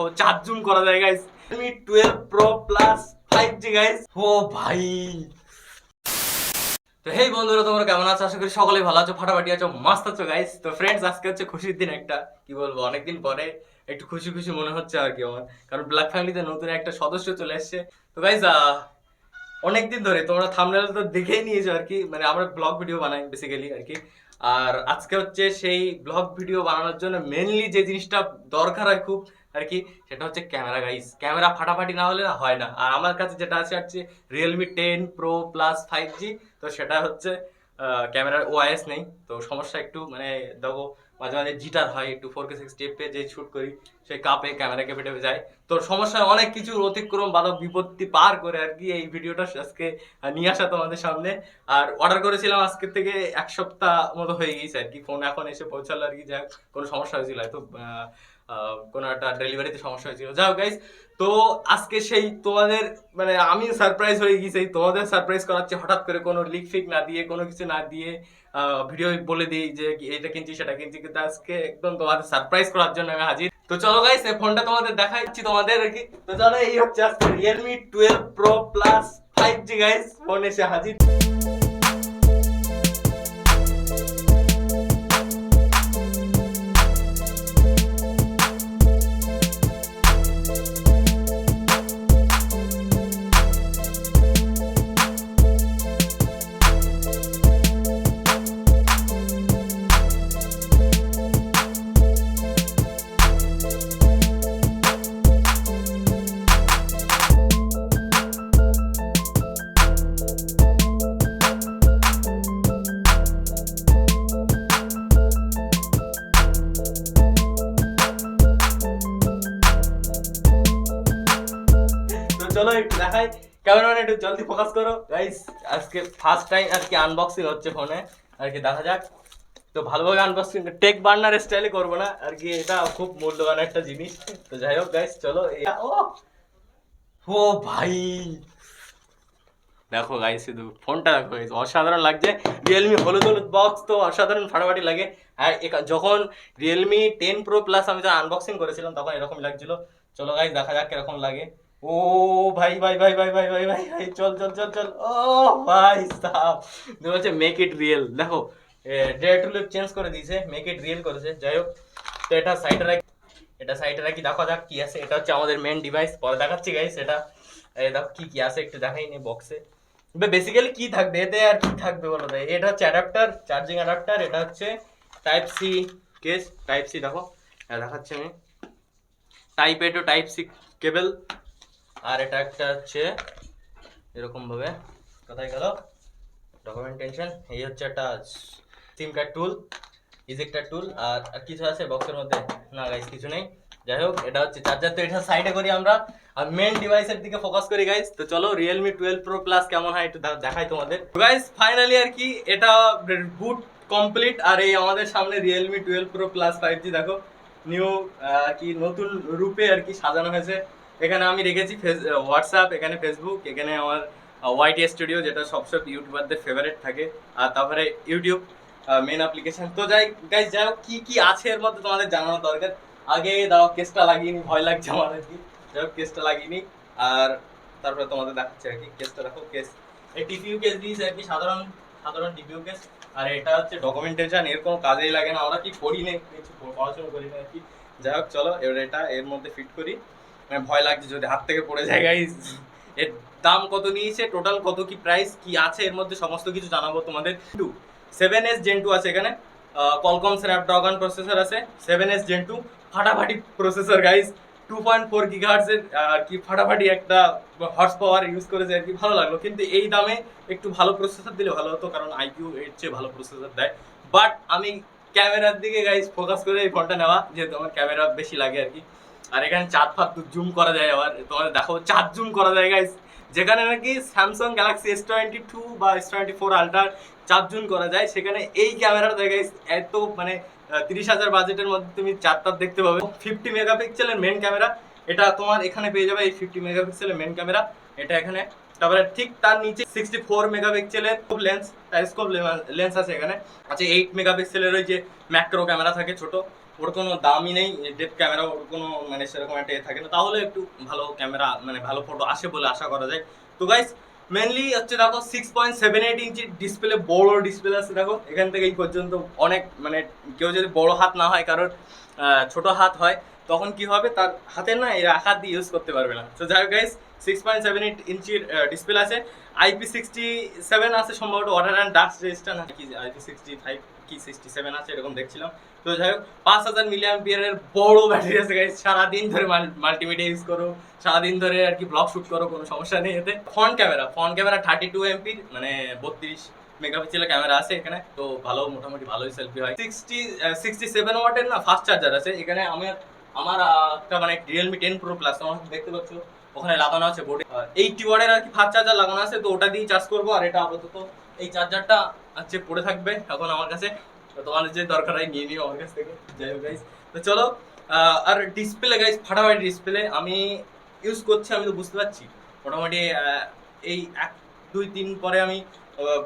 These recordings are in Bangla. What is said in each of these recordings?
দেখাবো চার জুম করা যায় guys Redmi twelve pro plus five G guys ও ভাই। তো হেই বন্ধুরা, তোমরা কেমন আছো? আশা করি সকলেই ভালো আছো, ফাটাফাটি আছো, মাস্ত আছো গাইস তো ফ্রেন্ডস আজকে হচ্ছে খুশির দিন একটা। কি বলব, অনেকদিন পরে একটু খুশি খুশি মনে হচ্ছে আর কি আমার। কারণ ব্ল্যাক ফ্যামিলিতে নতুন একটা সদস্য চলে এসেছে। তো গাইস অনেকদিন ধরে তোমরা থামনেল তো দেখেই নিয়েছো আর কি। মানে আমরা ব্লগ ভিডিও বানাই বেসিক্যালি আর কি। আর আজকে হচ্ছে সেই ব্লগ ভিডিও বানানোর জন্য মেনলি যে জিনিসটা দরকার হয় খুব আর কি, সেটা হচ্ছে ক্যামেরা গাইস ক্যামেরা ফাটাফাটি না হলে হয় না। আর আমার কাছে যেটা আছে, হচ্ছে Realme ten pro plus five G তো সেটা হচ্ছে ক্যামেরার ওআইএস নেই। তো সমস্যা একটু মানে দেখো, মাঝে মাঝে জিটার হয়, একটু ফোর কে সিক্স টেপে যে শুট করি, সেই কাপে ক্যামেরা কেঁপে টেপে যায়। তো সমস্যা অনেক কিছু অতিক্রম বাধা বিপত্তি পার করে আর কি এই ভিডিওটা আজকে নিয়ে আসা তোমাদের সামনে। আর অর্ডার করেছিলাম আজকে থেকে এক সপ্তাহ মতো হয়ে গিয়েছে আর কি। ফোন এখন এসে পৌঁছালো আর কি যাক কোনো সমস্যা হয়েছিল। হয়তো কোনো একটা ডেলিভারিতে সমস্যা হয়েছিল। যাও গাইস তো আজকে সেই তোমাদের মানে আমি সারপ্রাইজ হয়ে গেছি তোমাদের সারপ্রাইজ করাচ্ছি। হঠাৎ করে কোনো লিক ফিক না দিয়ে, কোনো কিছু না দিয়ে ভিডিও বলে দিই যে এটা কিনছি, সেটা কিনছি। কিন্তু আজকে একদম তোমাদের সারপ্রাইজ করার জন্য আমি হাজির। তো চলো গাইস এই ফোনটা তোমাদের দেখাচ্ছি তোমাদের আর কি। তো চলো, এই হচ্ছে আজকে Realme twelve pro plus five G guys phone এসে হাজির। ক্যামেরাম্যান একটু জলদি ফোকাস করো। গাইস আজকে ফার্স্ট টাইম আর কি আনবক্সিং হচ্ছে ফোনে আর কি দেখা যাক। তো ভালোভাবে আনবক্সিং টেক বার্নার স্টাইলে করব না। আর কি এটা খুব মূল্যবান একটা জিনিস। তো যাই হোক গাইস চলো ও! ও ভাই! দেখো গাইস শুধু ফোনটা দেখো guys, অসাধারণ লাগছে। রিয়েলমি হলুদ হলুদ বক্স তো অসাধারণ ফাটাফাটি লাগে। আর যখন রিয়েলমি টেন প্রো প্লাস আমি যখন আনবক্সিং করেছিলাম তখন এরকম লাগছিল। চলো গাইস দেখা যাক কীরকম লাগে। ও ভাই ভাই ভাই ভাই ভাই ভাই ভাই ভাই, চল চল চল চল। ও ভাই সাহ বলছে মেক ইট রিয়েল দেখো ডে টু লিপ চেঞ্জ করে দিয়েছে মেক ইট রিয়েল করেছে। যাই হোক, তো এটা সাইডে রাখি, এটা সাইডে রাখি, দেখো যাক কি আছে। এটা হচ্ছে আমাদের মেন ডিভাইস পরে দেখাচ্ছি গাইস এটা। দেখো কি কি আছে, একটু দেখাই নি বক্সে বেসিক্যালি কি থাকবে? এতে আর কি থাকবে বলো তো? এটা হচ্ছে অ্যাডাপ্টার চার্জিং অ্যাডাপ্টার এটা হচ্ছে type C case type C দেখো। দেখাচ্ছি আমি। Type A to type C cable আর এটা একটা হচ্ছে এরকম ভাবে। কোথায় গেল? ডকুমেন্টেশন এই হচ্ছে একটা সিম টুল ইজেক্টার টুল আর আর কিছু আছে বক্সের মধ্যে? না গাইস কিছু নেই। যাই হোক, এটা হচ্ছে চার্জার তো এটা সাইডে করি আমরা। আর মেন ডিভাইসের দিকে ফোকাস করি গাইস তো চলো রিয়েলমি টুয়েলভ প্রো প্লাস কেমন হয় একটু দেখাই তোমাদের। গাইস ফাইনালি আর কি, এটা বুট কমপ্লিট আর এই আমাদের সামনে Realme twelve pro plus five G দেখো। নিউ কি নতুন রূপে আর কি সাজানো হয়েছে। এখানে আমি রেখেছি হোয়াটসঅ্যাপ এখানে ফেসবুক এখানে আমার ওয়াইটি স্টুডিও যেটা সবসব ইউটিউবারদের ফেভারিট থাকে। আর তারপরে ইউটিউব মেন অ্যাপ্লিকেশন তো যাই গাইজ যাই হোক, কি কি আছে এর মধ্যে তোমাদের জানানো দরকার? আগে দাও কেসটা লাগিয়ে নি, ভয় লাগছে আমার আর কি? যাই হোক কেসটা লাগিয়ে নি। আর তারপরে তোমাদের দেখাচ্ছি আর কি কেসটা দেখো কেস এই টিপিউ কেস দিয়েছে আর কি, সাধারণ সাধারণ টিপিউ কেস আর এটা হচ্ছে ডকুমেন্টেশন এর কোনো কাজেই লাগে না, আমরা কি করি না, কিছু পড়াশোনা করি না আর কি। যাই হোক, চলো, এবার এটা এর মধ্যে ফিট করি। মানে ভয় লাগছে যদি হাত থেকে পড়ে যায় গাইজ এর দাম কত নিয়েছে টোটাল কত কি প্রাইস কি আছে, এর মধ্যে সমস্ত কিছু জানাব তোমাদের। Two seven S gen two আছে এখানে। কলকম স্ন্যাপড্রাগন প্রসেসর আছে। সেভেন এস জেন টু ফাটাফাটি processor guys two point four গিগাহার্সের আর কি ফাটাফাটি একটা হর্স পাওয়ার ইউজ করেছে আর কি, ভালো লাগল। কিন্তু এই দামে একটু ভালো প্রসেসর দিলে ভালো হতো, কারণ আইকিউ এর চেয়ে ভালো প্রসেসর দেয়। বাট আমি ক্যামেরার দিকে গাইজ ফোকাস করে এই ফোনটা নেওয়া, যেহেতু আমার ক্যামেরা বেশি লাগে আর কি। আর এখানে চাঁদ ফাঁদ জুম করা যায় আবার, তোমাদের দেখো চাঁদ জুম করা যায় গাইজ যেখানে নাকি Samsung Galaxy S twenty two বা এস টোয়েন্টি ফোর আল্ট্রার চার জুন করা যায়, সেখানে এই ক্যামেরার জায়গায় এত মানে তিরিশ হাজার বাজেটের মধ্যে তুমি চারটার দেখতে পাবে। ফিফটি মেগাপিক্সেলের মেন ক্যামেরা এটা তোমার এখানে পেয়ে যাবে এই ফিফটি মেগাপিক্সেলের মেন ক্যামেরা এটা এখানে। তারপরে ঠিক তার নিচে সিক্সটি ফোর মেগাপিক্সেলের লেন্স টাইস্কোপ লেন্স আছে এখানে। আচ্ছা এইট মেগাপিক্সেলের ওই যে ম্যাক্রো ক্যামেরা থাকে ছোট। ওর কোনো দামই নেই ডেপ ক্যামেরা ওর কোনো মানে সেরকম একটা এ থাকে না। তাহলে একটু ভালো ক্যামেরা মানে ভালো ফটো আসে বলে আশা করা যায়। তো গাইস মেনলি হচ্ছে দেখো six point seven eight inch display বড় ডিসপ্লে আছে। দেখো, এখান থেকে এই পর্যন্ত অনেক মানে কেউ যদি বড় হাত না হয়, কারোর ছোটো ছোট হাত হয় তখন কি হবে? তার হাতের না এই হাত দিয়ে ইউজ করতে পারবে না। তো যাই হোক guys six point seven eight ইঞ্চির ডিসপ্লে আছে। আইপি সিক্সটি সেভেন আছে সম্ভবত ওয়াটার অ্যান্ড ডাস্ট রেজিস্টার না, কি আইপি সিক্সটি ফাইভ কি সিক্সটি সেভেন আছে, এরকম দেখছিলাম। তো যাই হোক, পাঁচ হাজার মিলিয়াম পিয়ারের বড় ব্যাটারি আছে গাইস সারাদিন ধরে মাল্টিমিডিয়া ইউজ করো, সারাদিন ধরে আর কি ব্লগ শুট করো, কোনো সমস্যা নেই এতে। Front camera front camera thirty two এমপির মানে বত্রিশ মেগাপিক্সেলের ক্যামেরা আছে এখানে, তো ভালো, মোটামুটি ভালোই সেলফি হয়। সিক্সটি সিক্সটি সেভেন ওয়াটের না ফাস্ট চার্জার আছে, এখানে আমি আমার একটা মানে রিয়েলমি টেন প্রো প্লাস তোমার দেখতে পাচ্ছ? ওখানে লাগানো আছে বোর্ডে এইটটি ওয়াটের আর কি ফাস্ট চার্জার লাগানো আছে, তো ওটা দিয়ে চার্জ করব, আর এটা আপাতত এই চার্জারটা হচ্ছে পড়ে থাকবে এখন আমার কাছে। তোমাদের যে দরকার হয় নিয়ে নিও আমার কাছ থেকে। যাই হোক গাইস তো চলো আর ডিসপ্লে গাইস ফাটাফাটি ডিসপ্লে আমি ইউজ করছি, আমি তো বুঝতে পারছি। মোটামুটি এই এক, দুই দিন পরে আমি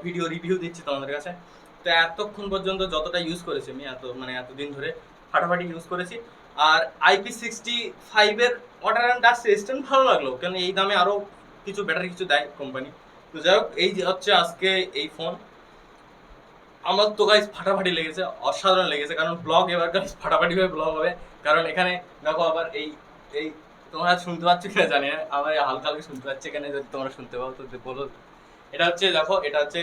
ভিডিও রিভিউ দিচ্ছি তোমাদের কাছে। তো এতক্ষণ পর্যন্ত যতটা ইউজ করেছি আমি, এত মানে এতদিন ধরে ফাটাফাটি ইউজ করেছি। আর আইপি সিক্সটি ফাইভের ওয়াটার অ্যান্ড ডাস্ট রেজিস্ট্যান্ট ভালো লাগল কারণ এই দামে আরও কিছু ব্যাটারি কিছু দেয় কোম্পানি তো যাই হোক, এই হচ্ছে আজকে এই ফোন আমার তো গাইজ ফাটাফাটি লেগেছে, অসাধারণ লেগেছে, কারণ ব্লগ এবার গাইজ ফাটাফাটি হয়ে ব্লগ হবে। কারণ এখানে দেখো আবার এই এই, তোমরা শুনতে পাচ্ছ কিনা জানি না আমার হালকা হালকা শুনতে পাচ্ছি এখানে যদি তোমরা শুনতে পাও, তো বলো। এটা হচ্ছে দেখো, এটা হচ্ছে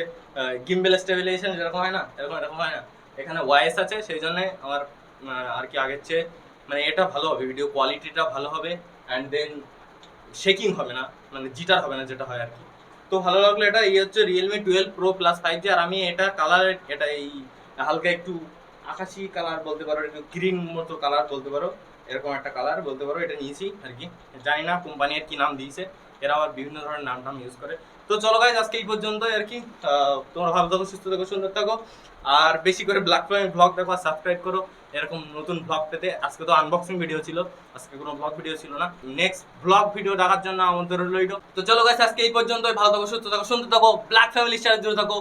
গিম্বেল স্টেবিলাইজেশন যেরকম হয় না, এরকম এরকম হয় না। এখানে ওয়াইস আছে, সেই জন্য আমার আর কি আগের চেয়ে মানে এটা ভালো হবে ভিডিও কোয়ালিটিটা ভালো হবে অ্যান্ড দেন শেকিং হবে না মানে জিটার হবে না যেটা হয় আর কি। তো ভালো লাগল এটা, এই হচ্ছে Realme twelve pro plus five G আর আমি এটা কালার এটা এই হালকা একটু আকাশি কালার বলতে পারো, একটু গ্রিন মতো কালার বলতে পারো, এরকম একটা কালার বলতে পারো, এটা নিয়েছি আর কি। জানি না কোম্পানির কি নাম দিয়েছে, এরা আবার বিভিন্ন ধরনের নাম টাম ইউজ করে। তো চলো গাইজ আজকে এই পর্যন্ত আর কি। তোমরা ভালো থাকো, সুস্থ থাকো, সুন্দর থাকো। আর বেশি করে ব্ল্যাক ব্লগ দেখো আর সাবস্ক্রাইব করো। এরকম নতুন ব্লগ পেতে আজকে তো আনবক্সিং ভিডিও ছিল। আজকে কোনো ব্লগ ভিডিও ছিল না। নেক্সট ব্লগ ভিডিও দেখার জন্য আমাদের রইল তো চলো গাইজ আজকে এই পর্যন্তই। ভালো থাকো, সুস্থ থাকো, সুন্দর থাকো। ব্ল্যাক ফ্যামিলির সাথে জুড়ে থাকো।